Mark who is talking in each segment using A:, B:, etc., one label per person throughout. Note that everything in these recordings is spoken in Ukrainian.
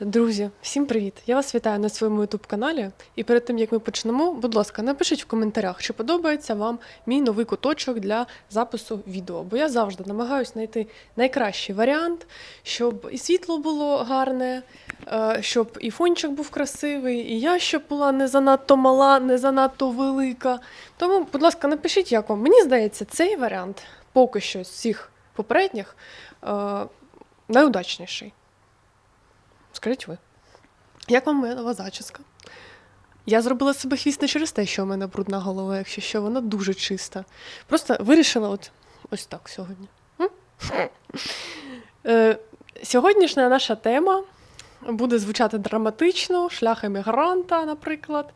A: Друзі, всім привіт! Я вас вітаю на своєму youtube каналі. І перед тим як ми почнемо, будь ласка, напишіть в коментарях, чи подобається вам мій новий куточок для запису відео. Бо я завжди намагаюся знайти найкращий варіант, щоб і світло було гарне, е, щоб і фончик був красивий, і я щоб була не занадто мала, не занадто велика. Тому, будь ласка, напишіть, як вам. Мені здається, цей варіант поки що з всіх попередніх е, найудачніший. Скажіть ви. Як вам моя нова зачіска? Я зробила себе хвіст не через те, що у мене брудна голова, якщо що, вона дуже чиста. Просто вирішила от ось так сьогодні. Е, сьогоднішня наша тема буде звучати драматично, шлях емігранта, наприклад,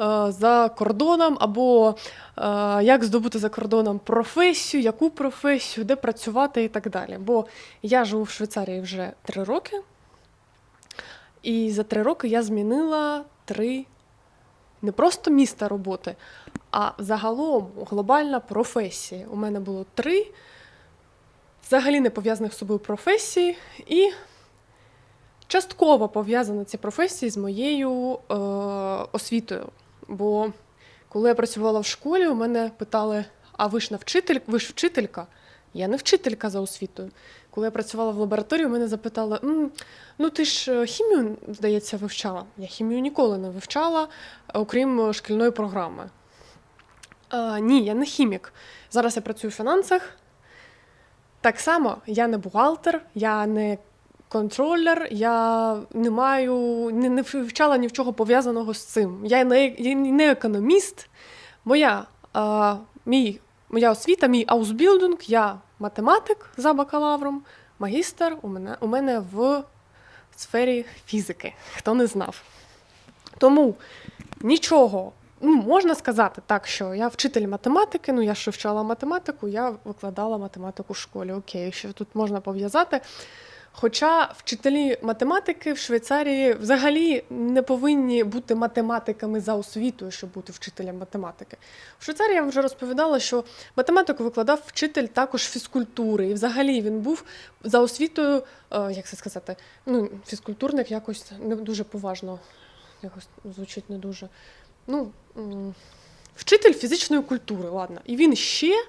A: е, за кордоном, або е, як здобути за кордоном професію, яку професію, де працювати і так далі. Бо я живу в Швейцарії вже три роки. І за три роки я змінила три не просто міста роботи, а загалом глобальна професія. У мене було три взагалі не пов'язаних з собою професії, і частково пов'язані ці професії з моєю е, освітою. Бо коли я працювала в школі, у мене питали: а ви ж вчитель, ви ж вчителька? Я не вчителька за освітою. Коли я працювала в лабораторії, мене запитали: «М, ну ти ж е, хімію, здається, вивчала. Я хімію ніколи не вивчала, е, окрім е, шкільної програми. Е, ні, я не хімік. Зараз я працюю в фінансах. Так само я не бухгалтер, я не контролер, я не маю, не, не вивчала ні в чого пов'язаного з цим. Я не, я не економіст. Моя, е, мій, моя освіта, мій аусбілдинг, я математик за бакалавром, магістр у мене, у мене в сфері фізики, хто не знав. Тому нічого. Ну, можна сказати так, що я вчитель математики, ну я ще вчала математику, я викладала математику в школі. Окей, що тут можна пов'язати. Хоча вчителі математики в Швейцарії взагалі не повинні бути математиками за освітою, щоб бути вчителем математики. В Швейцарії я вже розповідала, що математику викладав вчитель також фізкультури. І взагалі він був за освітою, е, як це сказати, ну, фізкультурник якось не дуже поважно, якось звучить не дуже. Ну, вчитель фізичної культури, ладно. І він ще е,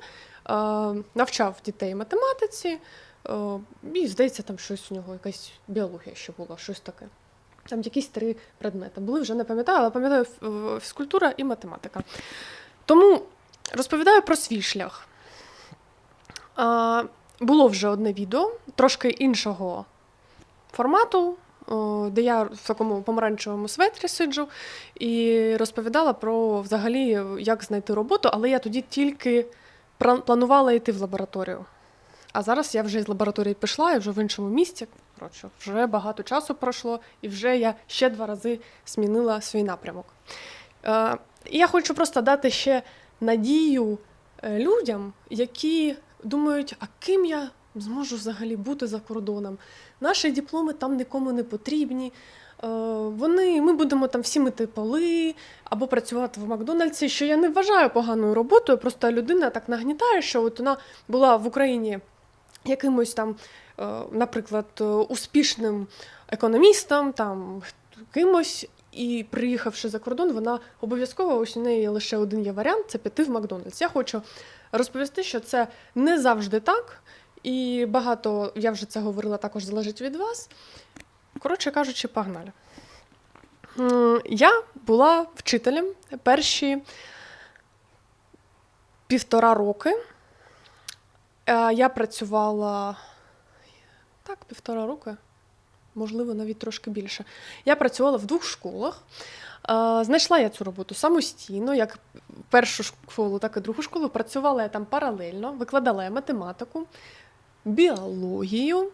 A: навчав дітей математиці. Е, І, здається, там щось у нього, якась біологія ще була, щось таке. Там якісь три предмети були, вже не пам'ятаю, але пам'ятаю фізкультура і математика. Тому розповідаю про свій шлях. Було вже одне відео, трошки іншого формату, де я в такому помаранчевому светрі сиджу і розповідала про взагалі, як знайти роботу, але я тоді тільки планувала йти в лабораторію. А зараз я вже з лабораторії пішла і вже в іншому місці. Коротше, вже багато часу пройшло, і вже я ще два рази змінила свій напрямок. Е, я хочу просто дати ще надію е, людям, які думають, а ким я зможу взагалі бути за кордоном. Наші дипломи там нікому не потрібні. Е, Вони, ми будемо там всі мити поли або працювати в Макдональдсі, що я не вважаю поганою роботою. Просто людина так нагнітає, що от вона була в Україні якимось там, е, наприклад, е, успішним економістом, там кимось, і приїхавши за кордон, вона обов'язково ось у неї лише один є варіант це піти в Макдональдс. Я хочу розповісти, що це не завжди так, і багато, я вже це говорила, також залежить від вас. Коротше кажучи, погнали. Я була вчителем перші півтора роки. Е, Я працювала так, півтора роки, можливо, навіть трошки більше. Я працювала в двох школах. Е, Знайшла я цю роботу самостійно, як першу школу, так і другу школу. Працювала я там паралельно, викладала я математику, біологію,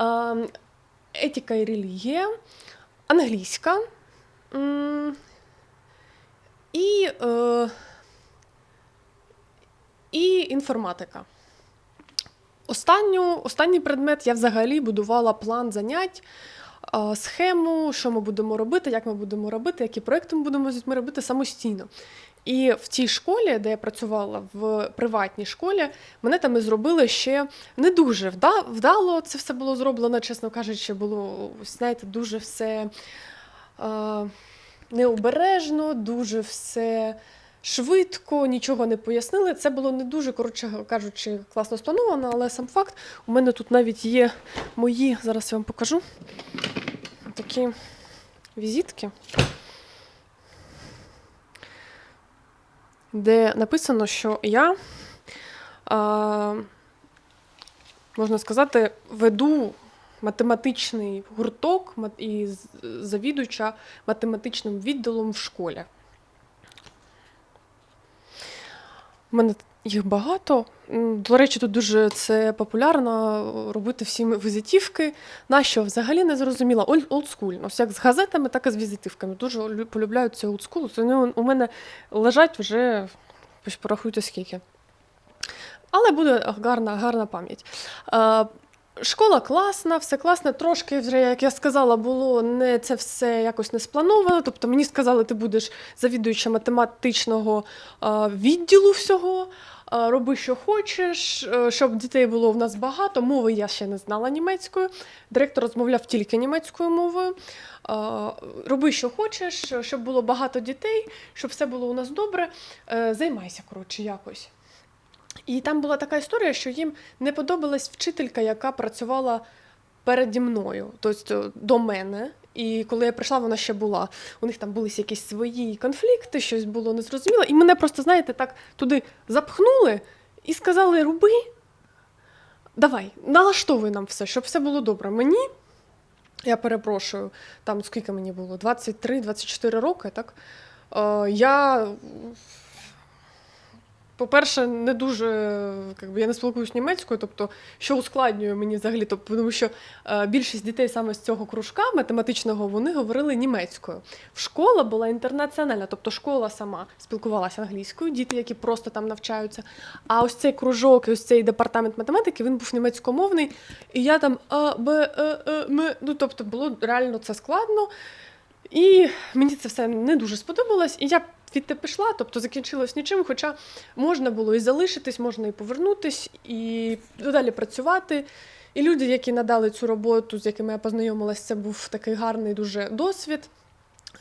A: е, етика і релігія, англійська і, і інформатика. Останню, останній предмет я взагалі будувала план занять, схему, що ми будемо робити, як ми будемо робити, які проекти ми будемо з дітьми робити самостійно. І в тій школі, де я працювала в приватній школі, мене там і зробили ще не дуже вдало. Це все було зроблено, чесно кажучи, було знаєте, дуже все е, необережно, дуже все швидко, нічого не пояснили. Це було не дуже, коротше кажучи, класно сплановано, але сам факт, у мене тут навіть є мої, зараз я вам покажу такі візитки. де написано, що я, а, можна сказати, веду математичний гурток і завідуюча математичним відділом в школі. У мене їх багато. До речі, тут дуже це популярно робити всі візитівки. Нащо взагалі не зрозуміла. Олд- Олдскульно. Ось як з газетами, так і з візитівками. Дуже лю- полюбляю це олдскул. Вони у мене лежать вже порахуйте скільки. Але буде гарна, гарна пам'ять. Школа класна, все класно. Трошки вже, як я сказала, було не це все якось не сплановано. Тобто мені сказали, ти будеш завідуюча математичного відділу всього. Роби, що хочеш, е, щоб дітей було в нас багато. Мови я ще не знала німецькою. Директор розмовляв тільки німецькою мовою. Роби, що хочеш, щоб було багато дітей, щоб все було у нас добре. Е, Займайся, коротше, якось. І там була така історія, що їм не подобалась вчителька, яка працювала переді мною, тобто до мене. І коли я прийшла, вона ще була. У них там були якісь свої конфлікти, щось було незрозуміло. І мене просто, знаєте, так туди запхнули і сказали: роби, давай, налаштовуй нам все, щоб все було добре. Мені, я перепрошую, там скільки мені було? 23-24 роки, так? Е, я по-перше, не дуже якби, я не спілкуюсь німецькою, тобто, що ускладнює мені взагалі, тобто, тому що е, більшість дітей саме з цього кружка математичного вони говорили німецькою. Школа була інтернаціональна, тобто школа сама спілкувалася англійською, діти, які просто там навчаються. А ось цей кружок, і ось цей департамент математики, він був німецькомовний, і я там а, б, е, е, м, ну тобто було реально це складно. І мені це все не дуже сподобалось, і я відти пішла, тобто закінчилось нічим. Хоча можна було і залишитись, можна і повернутись, і далі працювати. І люди, які надали цю роботу, з якими я познайомилася, це був такий гарний дуже досвід.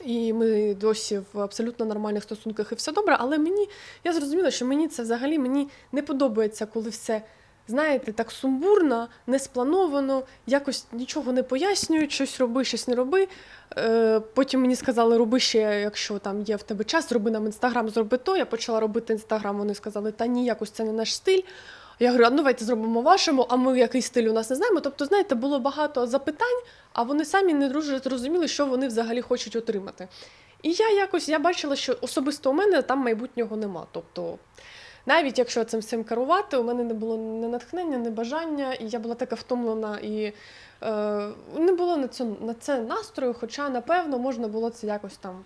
A: І ми досі в абсолютно нормальних стосунках і все добре. Але мені я зрозуміла, що мені це взагалі мені не подобається, коли все. Знаєте, так сумбурно, не сплановано, якось нічого не пояснюють, щось роби, щось не роби. Е, потім мені сказали, роби ще, якщо там є в тебе час, зроби нам інстаграм, зроби то. Я почала робити інстаграм. Вони сказали, та ні, якось це не наш стиль. Я говорю, а ну давайте зробимо вашому, а ми який стиль у нас не знаємо. Тобто, знаєте, було багато запитань, а вони самі не дуже зрозуміли, що вони взагалі хочуть отримати. І я якось я бачила, що особисто у мене там майбутнього нема. Тобто, навіть якщо цим всім керувати, у мене не було ні натхнення, ні бажання, і я була така втомлена і е, не було на це, на це настрою, хоча, напевно, можна було це якось там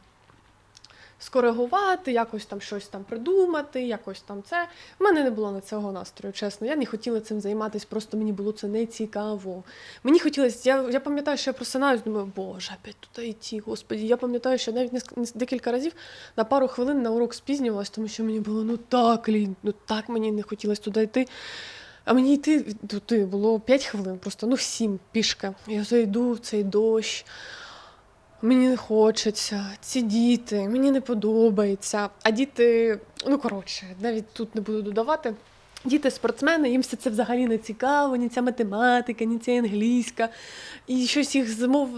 A: скоригувати, якось там щось там придумати, якось там це. У мене не було на цього настрою, чесно. Я не хотіла цим займатися, просто мені було це не цікаво. Мені хотілося, я, я пам'ятаю, що я просинаюсь, думаю, боже, опять туди йти, господі. Я пам'ятаю, що навіть декілька разів на пару хвилин на урок спізнювалась, тому що мені було ну так лінь, ну так мені не хотілося туди йти. А мені йти туди було 5 хвилин, просто ну 7 пішки. Я зайду в цей дощ. Мені не хочеться, ці діти, мені не подобається. А діти, ну коротше, навіть тут не буду додавати. Діти спортсмени, їм все це взагалі не цікаво, ні ця математика, ні ця англійська. І щось їх змов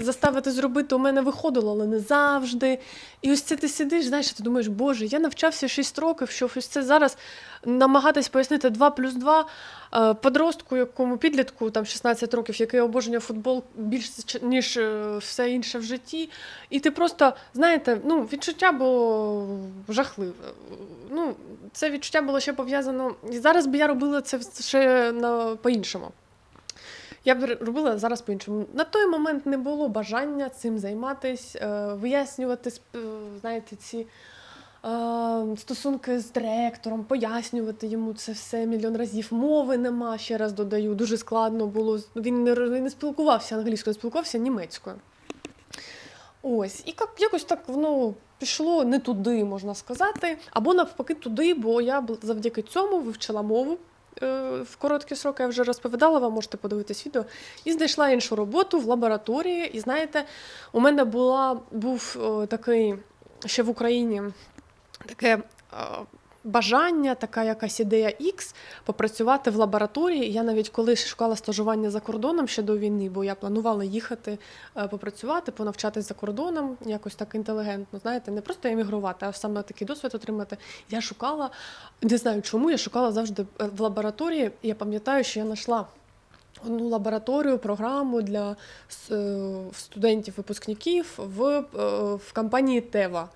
A: заставити зробити у мене виходило, але не завжди. І ось це ти сидиш, знаєш, ти думаєш, боже, я навчався 6 років, що ось це зараз намагатись пояснити 2 плюс 2 е, подростку, якому підлітку, там 16 років, який обожнює футбол більше, ч- ніж е, все інше в житті. І ти просто, знаєте, ну, відчуття було жахливе. Ну, це відчуття було ще пов'язано. І зараз би я робила це ще на, по-іншому. Я б робила зараз по-іншому. На той момент не було бажання цим займатися, е, вияснювати, е, знаєте, ці е, стосунки з директором, пояснювати йому це все мільйон разів. Мови нема, ще раз додаю. Дуже складно було. Він не, не спілкувався англійською, спілкувався німецькою. Ось, і як, якось так воно пішло не туди, можна сказати, або навпаки туди, бо я завдяки цьому вивчила мову. е, В короткі сроки я вже розповідала вам, можете подивитись відео. І знайшла іншу роботу в лабораторії. І знаєте, у мене була був е, такий ще в Україні таке е, бажання, така якась ідея X попрацювати в лабораторії. Я навіть коли шукала стажування за кордоном ще до війни, бо я планувала їхати е, попрацювати, понавчатись за кордоном, якось так інтелігентно, знаєте, не просто емігрувати, а саме такий досвід отримати. Я шукала, не знаю чому, я шукала завжди е, в лабораторії. Я пам'ятаю, що я знайшла одну лабораторію, програму для студентів-випускників в, в компанії Тева.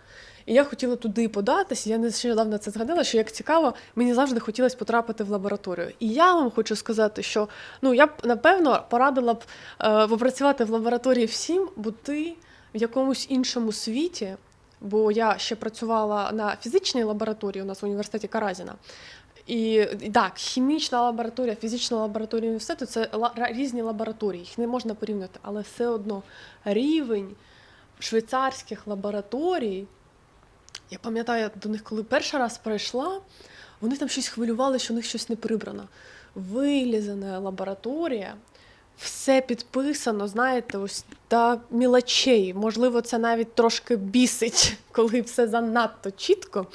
A: І я хотіла туди податись. Я нещодавно це згадала, що як цікаво, мені завжди хотілося потрапити в лабораторію. І я вам хочу сказати, що ну я б напевно порадила б е, попрацювати в лабораторії всім, бути в якомусь іншому світі. Бо я ще працювала на фізичній лабораторії у нас в університеті Каразіна. І так, хімічна лабораторія, фізична лабораторія університету це різні лабораторії, їх не можна порівняти, але все одно рівень швейцарських лабораторій. Я пам'ятаю, до них, коли перший раз прийшла, вони там щось хвилювали, що у них щось не прибрано. Вилізана лабораторія, все підписано, знаєте, ось та мілочей. Можливо, це навіть трошки бісить, коли все занадто чітко.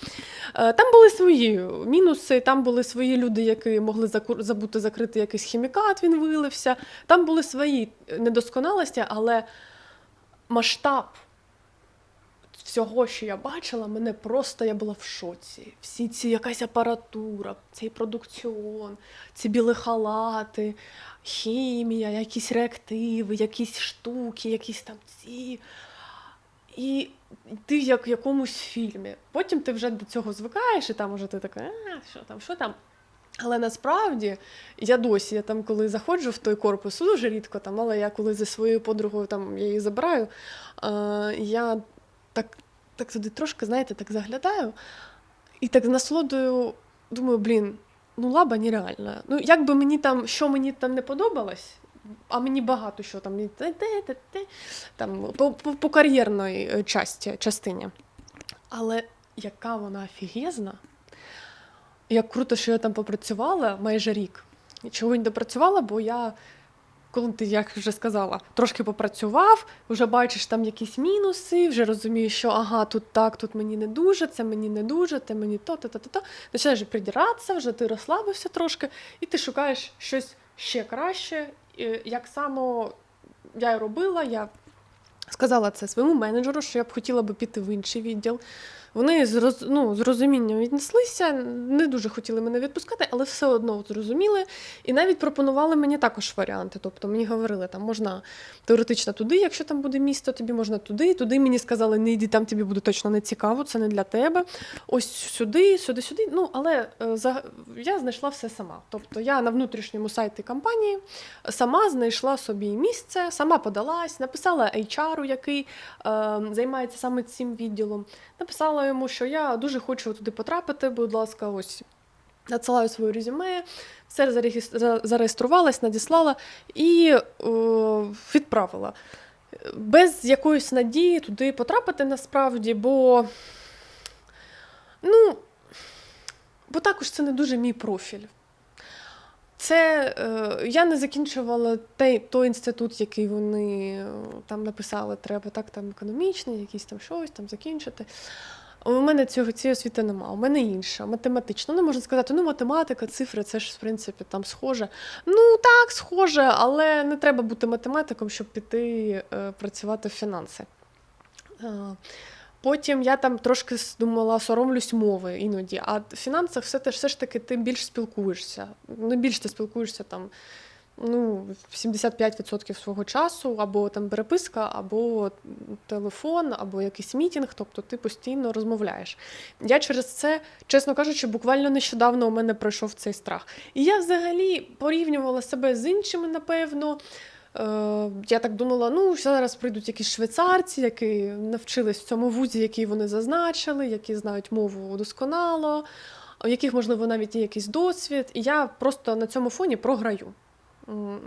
A: Е, Там були свої мінуси, там були свої люди, які могли забути закрити якийсь хімікат, він вилився. Там були свої недосконалості, але масштаб всього, що я бачила, мене просто я була в шоці. Всі ці якась апаратура, цей продукціон, ці білі халати, хімія, якісь реактиви, якісь штуки, якісь там ці. І ти як в якомусь фільмі. Потім ти вже до цього звикаєш, і там уже ти така, а, що там, що там. Але насправді я досі, я там, коли заходжу в той корпус, дуже рідко там, але я коли зі своєю подругою там я її забираю, е, я так, так туди трошки, знаєте, так заглядаю, і так з насолодою думаю, блін, ну лаба нереальна. Ну, як би мені там, що мені там не подобалось, а мені багато що там, там по, по, по кар'єрної е, часті, частині. Але яка вона офігезна, як круто, що я там попрацювала майже рік. Нічого не допрацювала, бо я, коли ти, як вже сказала, трошки попрацював, вже бачиш там якісь мінуси, вже розумієш, що ага, тут так, тут мені не дуже, це мені не дуже, це мені то, то, то, то, то. Починаєш придиратися, вже ти розслабився трошки, і ти шукаєш щось ще краще. Як само я й робила, я сказала це своєму менеджеру, що я б хотіла би піти в інший відділ. Вони з, роз, ну, з розумінням віднеслися, не дуже хотіли мене відпускати, але все одно зрозуміли. І навіть пропонували мені також варіанти. Тобто мені говорили, там можна теоретично туди, якщо там буде місто, тобі можна туди. Туди мені сказали, не йди, там тобі буде точно не цікаво, це не для тебе. Ось сюди, сюди, сюди. Ну, але е, за, я знайшла все сама. Тобто я на внутрішньому сайті компанії сама знайшла собі місце, сама подалась, написала HR, який е, займається саме цим відділом. Написала йому, що я дуже хочу туди потрапити, будь ласка, ось. Надсилаю своє резюме, все зареєструвалась, надіслала і е, відправила. Без якоїсь надії туди потрапити насправді, бо ну, бо також це не дуже мій профіль. Це е, я не закінчувала той, той інститут, який вони е, там написали, треба так там економічний, якийсь там щось там закінчити. У мене цього цієї освіти немає. У мене інша, математична. Ну, можна сказати, ну математика, цифри, це ж в принципі там схоже. Ну так, схоже, але не треба бути математиком, щоб піти е, працювати в фінанси. Е, Потім я там трошки думала, соромлюсь мови іноді. А в фінансах все, все ж таки ти більш спілкуєшся. Ну, більш ти спілкуєшся там ну, 75% свого часу, або там переписка, або телефон, або якийсь мітінг, тобто ти постійно розмовляєш. Я через це, чесно кажучи, буквально нещодавно у мене пройшов цей страх. І я взагалі порівнювала себе з іншими, напевно. Е, я так думала, ну зараз прийдуть якісь швейцарці, які навчились в цьому вузі, який вони зазначили, які знають мову досконало, у яких, можливо, навіть є якийсь досвід. І я просто на цьому фоні програю.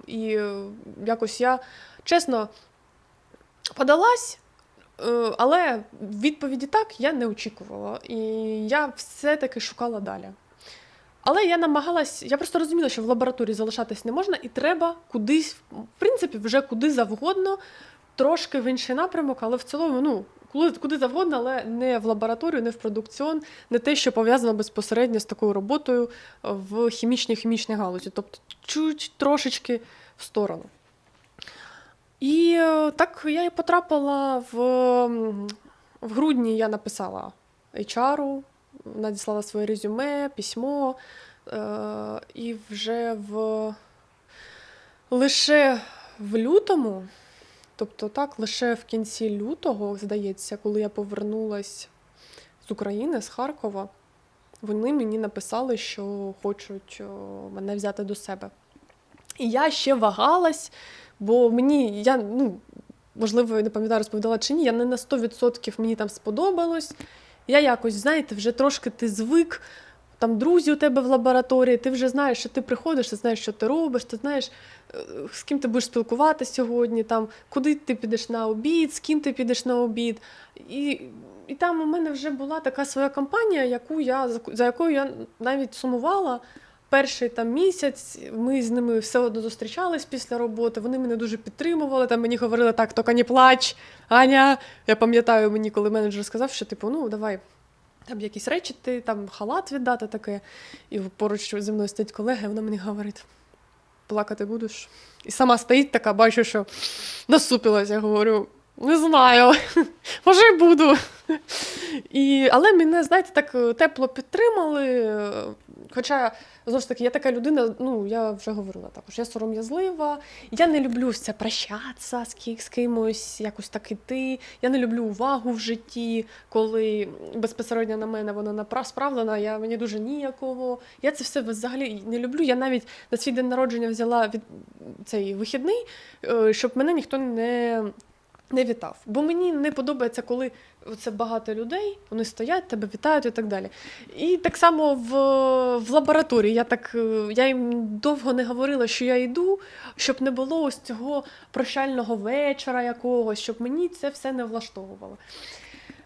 A: І е, якось я чесно подалась, Е, Але відповіді так я не очікувала. І я все-таки шукала далі. Але я намагалась, я просто розуміла, що в лабораторії залишатись не можна, і треба кудись, в принципі, вже куди завгодно, трошки в інший напрямок, але в цілому, ну, куди, завгодно, але не в лабораторію, не в продукціон, не те, що пов'язано безпосередньо з такою роботою в хімічній хімічній галузі. Тобто чуть трошечки в сторону. І е, так я і потрапила в, в грудні я написала HR, надіслала своє резюме, письмо. Е, і вже в лише в лютому, тобто так, лише в кінці лютого, здається, коли я повернулась з України, з Харкова, вони мені написали, що хочуть мене взяти до себе. І я ще вагалась, бо мені, я, ну, можливо, не пам'ятаю, розповідала чи ні, я не на 100% мені там сподобалось. Я якось, знаєте, вже трошки ти звик, там друзі у тебе в лабораторії, ти вже знаєш, що ти приходиш, ти знаєш, що ти робиш, ти знаєш, е, з ким ти будеш спілкуватися сьогодні, там, куди ти підеш на обід, з ким ти підеш на обід. І, і там у мене вже була така своя компанія, яку я, за якою я навіть сумувала. Перший там місяць ми з ними все одно зустрічались після роботи. Вони мене дуже підтримували. Там мені говорили так, тільки не плач, Аня. Я пам'ятаю мені, коли менеджер сказав, що типу, ну давай там якісь речі, ти там халат віддати таке. І поруч зі мною стоїть колега, і вона мені говорить: плакати будеш? І сама стоїть така, бачу, що насупилась. Я говорю, не знаю, може й буду. І, але мене, знаєте, так е, тепло підтримали. Хоча, знову ж таки, я така людина, ну я вже говорила також, я сором'язлива, я не люблю все прощатися з, з кимось, якось так іти. Я не люблю увагу в житті, коли безпосередньо на мене вона справлена, я мені дуже ніяково. Я це все взагалі не люблю. Я навіть на свій день народження взяла від цей вихідний, е, щоб мене ніхто не. Не вітав, бо мені не подобається, коли це багато людей, вони стоять, тебе вітають і так далі. І так само в, в лабораторії я так е, я їм довго не говорила, що я йду, щоб не було ось цього прощального вечора якогось, щоб мені це все не влаштовувало.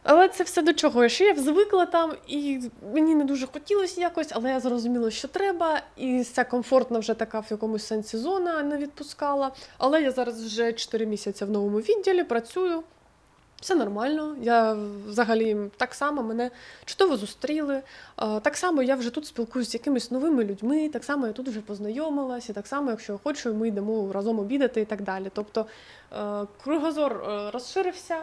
A: Але це все до чого? Що я звикла там, і мені не дуже хотілося якось, але я зрозуміла, що треба, і ця комфортна вже така в якомусь сенсі зона не відпускала. Але я зараз вже 4 місяці в новому відділі працюю. Все нормально. Я взагалі так само мене чудово зустріли. Так само я вже тут спілкуюся з якимись новими людьми, так само я тут вже познайомилася, і так само, якщо хочу, ми йдемо разом обідати і так далі. Тобто е, кругозор е, розширився,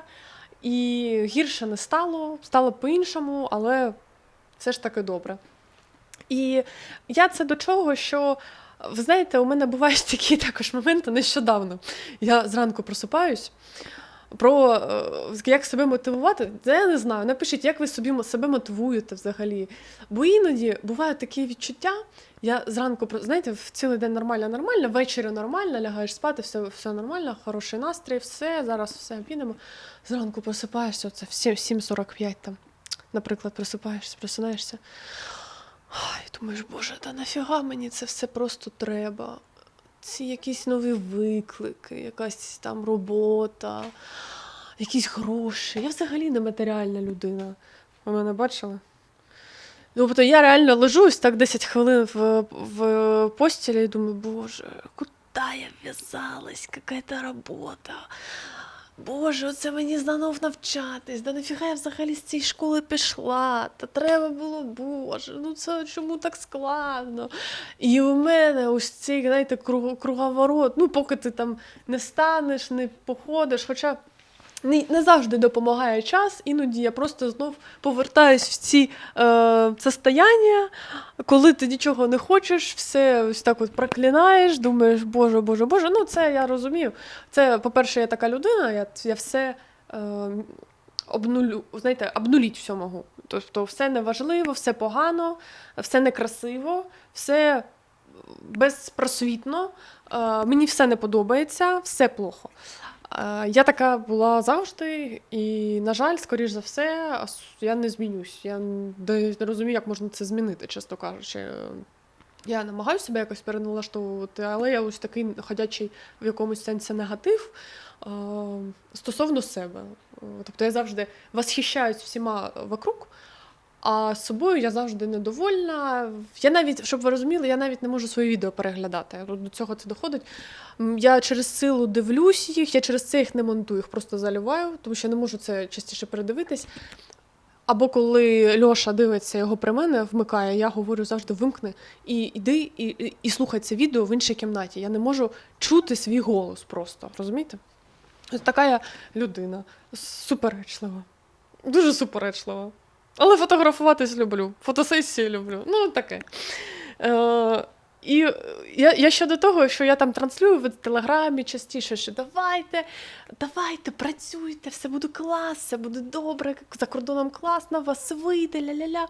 A: і гірше не стало, стало по-іншому, але все ж таки добре. І я це до чого, що ви знаєте, у мене бувають такі також моменти нещодавно. Я зранку просипаюсь. Про е, як себе мотивувати, це я не знаю. Напишіть, як ви собі себе мотивуєте взагалі. Бо іноді бувають такі відчуття. Я зранку знаєте, в цілий день нормально, нормально, ввечері нормально, лягаєш спати, все, все нормально, хороший настрій, все, зараз все підемо. Зранку просипаєшся, це в 7 7.45 там, наприклад, просипаєшся, просинаєшся. Ай, думаєш, боже, та нафіга мені це все просто треба? Ці якісь нові виклики, якась там робота, якісь гроші. Я взагалі не матеріальна людина. Ви мене бачили? Тобто я реально лежусь так 10 хвилин в, в постілі і думаю, боже, куди я в'язалась, яка робота. Боже, оце мені знов навчатись. Да нафіга я взагалі з цієї школи пішла? Та треба було, боже, ну це чому так складно? І у мене ось цей, знаєте, круг, круговорот. Ну, поки ти там не станеш, не походиш. Хоча не, завжди допомагає час, іноді я просто знов повертаюсь в ці е, состояння, коли ти нічого не хочеш, все ось так от проклинаєш, думаєш, боже, боже, боже. Ну, це я розумію. Це, по-перше, я така людина, я, я все е, обнулю, знаєте, обнуліть все можу. Тобто все неважливо, все погано, все некрасиво, все безпросвітно, е, мені все не подобається, все плохо. Я така була завжди, і, на жаль, скоріш за все, я не змінюсь. Я не розумію, як можна це змінити, чесно кажучи. Я намагаюся себе якось переналаштовувати, але я ось такий ходячий в якомусь сенсі негатив стосовно себе. Тобто я завжди восхищаюсь всіма вокруг, а з собою я завжди недовольна. Я навіть, щоб ви розуміли, я навіть не можу свої відео переглядати. До цього це доходить. Я через силу дивлюсь їх, я через це їх не монтую, їх просто заливаю, тому що я не можу це частіше передивитись. Або коли Льоша дивиться його при мене, вмикає, я говорю завжди вимкни і йди і, і, і слухай це відео в іншій кімнаті. Я не можу чути свій голос просто. Розумієте? Ось така я людина. Суперечлива. Дуже суперечлива. Але фотографуватись люблю, фотосесії люблю. Ну, таке. Е, і я, я щодо того, що я там транслюю в телеграмі частіше, що давайте, давайте, працюйте, все буде клас, все буде добре, за кордоном класно, вас вийде, ля-ля-ля.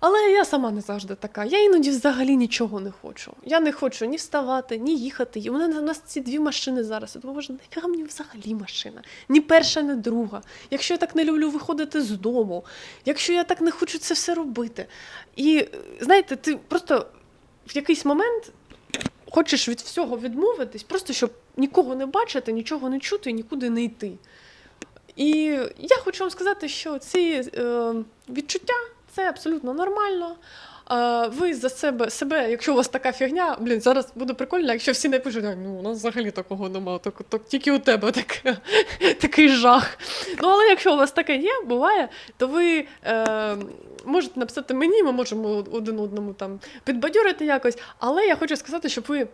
A: Але я сама не завжди така. Я іноді взагалі нічого не хочу. Я не хочу ні вставати, ні їхати. І У мене у нас ці дві машини зараз. Я думаю, боже, мені взагалі машина? Ні перша, ні друга. Якщо я так не люблю виходити з дому, якщо я так не хочу це все робити. І е, знаєте, ти просто в якийсь момент хочеш від всього відмовитись, просто щоб нікого не бачити, нічого не чути і нікуди не йти. І я хочу вам сказати, що ці е, відчуття це абсолютно нормально. Е, ви за себе, себе, якщо у вас така фігня, блін, зараз буде прикольно, якщо всі не пишуть, ну у нас взагалі такого немає, так, так, тільки у тебе таке, такий жах. Ну, але якщо у вас таке є, буває, то ви е, можете написати мені, ми можемо один одному там підбадьорити якось. Але я хочу сказати, щоб ви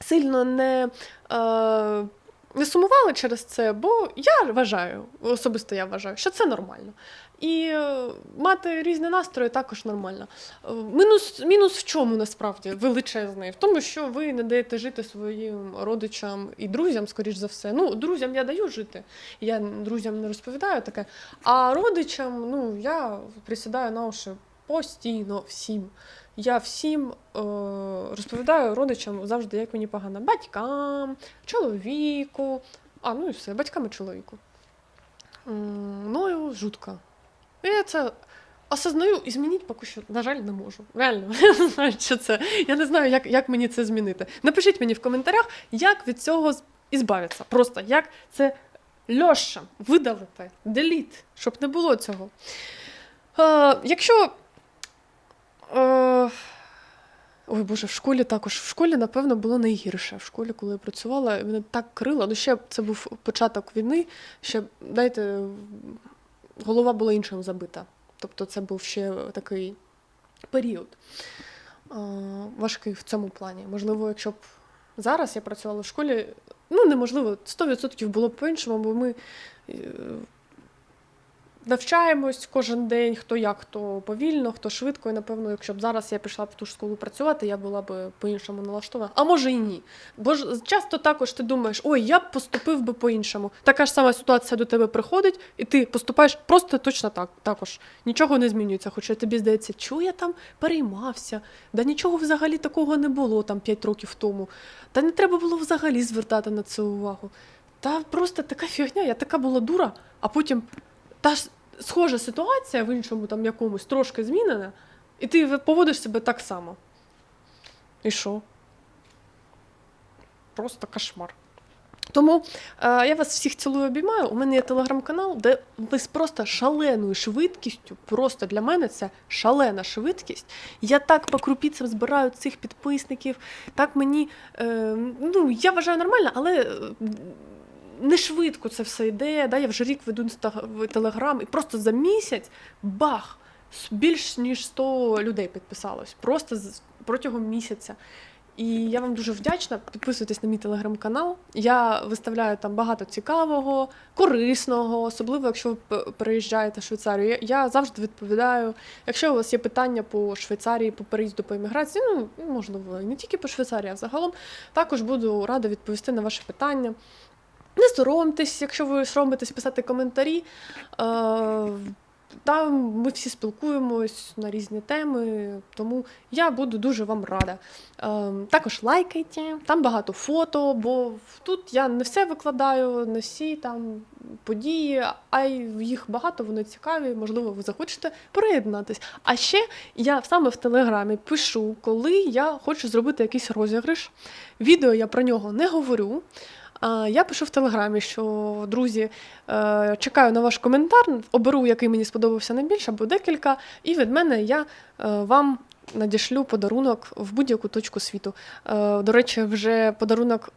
A: сильно не. Е, не сумували через це, бо я вважаю, особисто я вважаю, що це нормально. І е, мати різні настрої також нормально. Е, Мінус, мінус в чому насправді величезний? В тому, що ви не даєте жити своїм родичам і друзям, скоріш за все. Ну, друзям я даю жити. Я друзям не розповідаю таке. А родичам, ну, я присідаю на уші постійно всім. Я всім е, розповідаю родичам завжди, як мені погано. Батькам, чоловіку. А, ну і все, батькам і чоловіку. М, і жутко. Я це осознаю і змінити поки що, на жаль, не можу. Реально, я не знаю, що це. Я не знаю, як, як мені це змінити. Напишіть мені в коментарях, як від цього ізбавитися. Просто як це Льоша, видалити, деліт, щоб не було цього. Е, якщо. Е, Ой, Боже, в школі також. В школі, напевно, було найгірше. В школі, коли я працювала, мене так крило. Ну, ще це був початок війни. Ще, знаєте, голова була іншим забита. Тобто це був ще такий період е, важкий в цьому плані. Можливо, якщо б зараз я працювала в школі, ну неможливо, 100% було б по-іншому, бо ми е, навчаємось кожен день, хто як, хто повільно, хто швидко. І напевно, якщо б зараз я пішла б в ту ж школу працювати, я була б по-іншому налаштована. А може і ні. Бо ж часто також ти думаєш, ой, я б поступив би по-іншому. Така ж сама ситуація до тебе приходить, і ти поступаєш просто точно так. Також нічого не змінюється. Хоча тобі здається, чого я там переймався, да нічого взагалі такого не було там 5 років тому. Та не треба було взагалі звертати на це увагу. Та просто така фігня, я така була дура, а потім та ж схожа ситуація в іншому там якомусь трошки змінена, і ти поводиш себе так само. І що? Просто кошмар. Тому е, я вас всіх цілую обіймаю. У мене є телеграм-канал, де ви з просто шаленою швидкістю, просто для мене це шалена швидкість. Я так по крупіцям збираю цих підписників. Так мені, е, ну, я вважаю нормально, але е, не швидко це все йде. Да? Я вже рік веду телеграм, і просто за місяць бах! Більш ніж 100 людей підписалось. Просто протягом місяця. І я вам дуже вдячна. Підписуйтесь на мій телеграм-канал. Я виставляю там багато цікавого, корисного, особливо якщо ви переїжджаєте в Швейцарію. Я завжди відповідаю. Якщо у вас є питання по Швейцарії, по переїзду по імміграції, ну можливо, не тільки по Швейцарії, а загалом також буду рада відповісти на ваші питання. Не соромтесь, якщо ви соромитесь писати коментарі. Е, Там ми всі спілкуємось на різні теми, тому я буду дуже вам рада. Ем, також лайкайте, там багато фото, бо тут я не все викладаю, не всі там події, а їх багато, вони цікаві, можливо, ви захочете приєднатись. А ще я саме в Телеграмі пишу, коли я хочу зробити якийсь розіграш. Відео я про нього не говорю. Я пишу в Телеграмі, що друзі, е, чекаю на ваш коментар, оберу, який мені сподобався найбільше, або декілька, і від мене я е, вам надішлю подарунок в будь-яку точку світу. Е, До речі, вже подарунок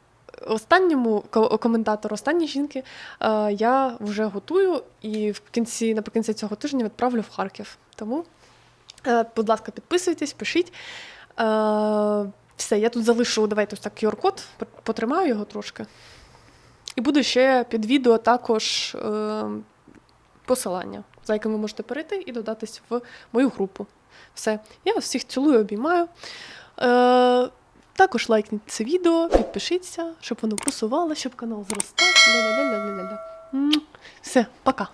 A: останньому коментатору, останній жінки, я вже готую і в кінці, наприкінці цього тижня відправлю в Харків. Тому, будь ласка, підписуйтесь, пишіть. Все, я тут залишу, давайте так QR-код, потримаю його трошки. І буде ще під відео також е, посилання, за яким ви можете перейти і додатись в мою групу. Все, я вас всіх цілую, обіймаю. Е, також лайкніть це відео, підпишіться, щоб воно просувало, щоб канал зростав. Ля-ля-ля-ля-ля-ля. Все, пока.